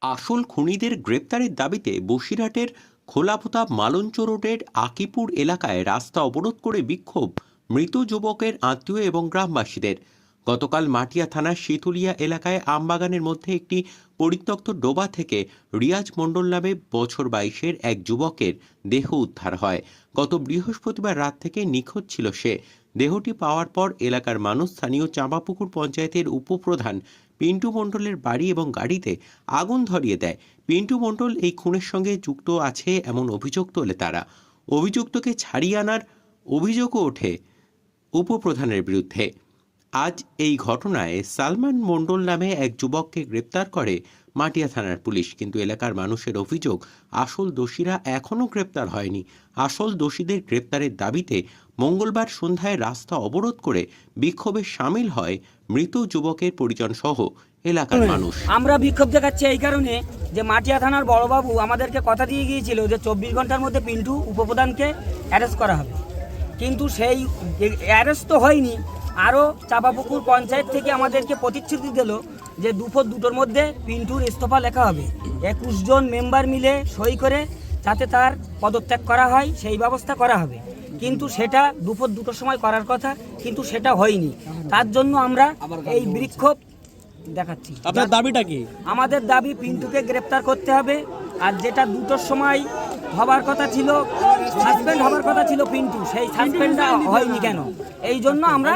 আসল খুনিদের গ্রেপ্তারের দাবিতে বসিরহাটের খোলাপোতা মালঞ্চ রোডের আকিপুর এলাকায় রাস্তা অবরোধ করে বিক্ষোভ মৃত যুবকের আত্মীয় এবং গ্রামবাসীদের। গতকাল মাটিয়া থানার শীতুলিয়া এলাকায় আমবাগানের মধ্যে একটি পরিত্যক্ত ডোবা থেকে রিয়াজ মণ্ডল নামে বছর বাইশের এক যুবকের দেহ উদ্ধার হয়। গত বৃহস্পতিবার রাত থেকে নিখোঁজ ছিল সে। দেহটি পাওয়ার পর এলাকার মানুষ স্থানীয় চাঁপাপুকুর পঞ্চায়েতের উপপ্রধান পিন্টু মণ্ডলের বাড়ি এবং গাড়িতে আগুন ধরিয়ে দেয়। পিন্টু মণ্ডল এই খুনের সঙ্গে যুক্ত আছে এমন অভিযোগ তোলে তারা। অভিযুক্তকে ছাড়িয়ে আনার অভিযোগও ওঠে উপপ্রধানের বিরুদ্ধে। আজ এই ঘটনায় সালমান মণ্ডল নামে এক যুবককে গ্রেপ্তার করে মাটিয়া থানার পুলিশ, কিন্তু এলাকার মানুষের অভিযোগ, আসল দোষীরা এখনও গ্রেপ্তার হয়নি। আসল দোষীদের গ্রেপ্তারের দাবিতে মঙ্গলবার সন্ধ্যায় রাস্তা অবরোধ করে বিক্ষোভে সামিল হয় মৃত যুবকের পরিজন সহ এলাকার মানুষ। আমরা বিক্ষোভ দেখাচ্ছি এই কারণে যে মাটিয়া থানার বড়বাবু আমাদেরকে কথা দিয়ে গিয়েছিল যে চব্বিশ ঘণ্টার মধ্যে পিন্টু উপপ্রধানকে অ্যারেস্ট করা হবে। কিন্তু সেই অ্যারেস্ট তো হয়নি আরও চাপাপুকুর পঞ্চায়েত থেকে আমাদেরকে প্রতিশ্রুতি দিল যে দুপুর দুটোর মধ্যে পিন্টুর ইস্তফা লেখা হবে। একুশ জন মেম্বার মিলে সই করে যাতে তার পদত্যাগ করা হয় সেই ব্যবস্থা করা হবে। কিন্তু সেটা দুপুর দুটোর সময় করার কথা কিন্তু সেটা হয়নি। তার জন্য আমরা এই বিক্ষোভ দেখাচ্ছি। আপনার দাবিটা কি? আমাদের দাবি পিন্টুকে গ্রেপ্তার করতে হবে আর যেটা দুটোর সময় হবার কথা ছিল সাসপেন্ড হবার কথা ছিল পিন্টু সেই সাসপেন্ডটা হয়নি কেন? এই জন্য আমরা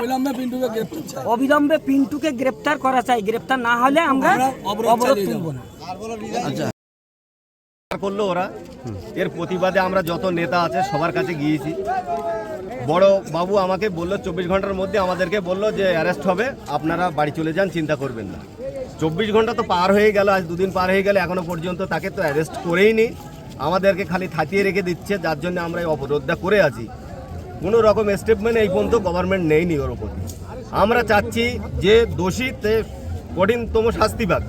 অবিলম্বে পিন্টুকে গ্রেপ্তার করা চাই। গ্রেপ্তার না হলে আমরা আমরা অবরোধ তুলব না। করল ওরা। এর প্রতিবাদে আমরা যত নেতা আছে সবার কাছে গিয়েছি। বড় বাবু আমাকে বলল চব্বিশ ঘণ্টার মধ্যে আমাদেরকে বলল যে অ্যারেস্ট হবে আপনারা বাড়ি চলে যান চিন্তা করবেন না। চব্বিশ ঘণ্টা তো পার হয়ে গেল আজ দুদিন পার হয়ে গেল এখনও পর্যন্ত তাকে তো অ্যারেস্ট করেই নি আমাদেরকে খালি থাকিয়ে রেখে দিচ্ছে যার জন্য আমরা এই অবরোধটা করে আছি। কোনো রকম স্টেটমেন্ট এই পর্যন্ত গভর্নমেন্ট নেয়নি ওর প্রতি আমরা চাচ্ছি যে দোষীতে কঠিনতম শাস্তি পাক।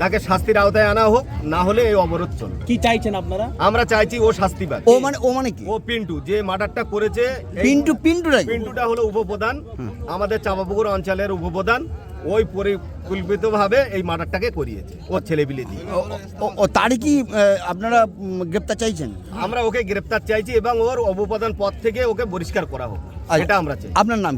তাকে শাস্তির আওতায় আনা হোক না হলে এই অবরোধ চলবে। কি চাইছেন আপনারা? আমরা চাইছি ও শাস্তি পাক। ও মানে ও মানে কি? ও পিন্টু যে মার্ডারটা করেছে পিন্টু পিন্টু পিন্টুটা হলো উপপ্রধান। আমাদের চাঁপাপুকুর অঞ্চলের উপপ্রধান। ওই পরিকল্পিতভাবে এই মার্ডারটাকে করিয়েছে ওর ছেলেপিলে দিয়ে ও- তারই কি আপনারা গ্রেপ্তার চাইছেন আমরা ওকে গ্রেপ্তার চাইছি এবং ওর অবপাদন পথ থেকে ওকে বহিষ্কার করা হোক আচ্ছা। এটা আমরা চাই আপনার নাম?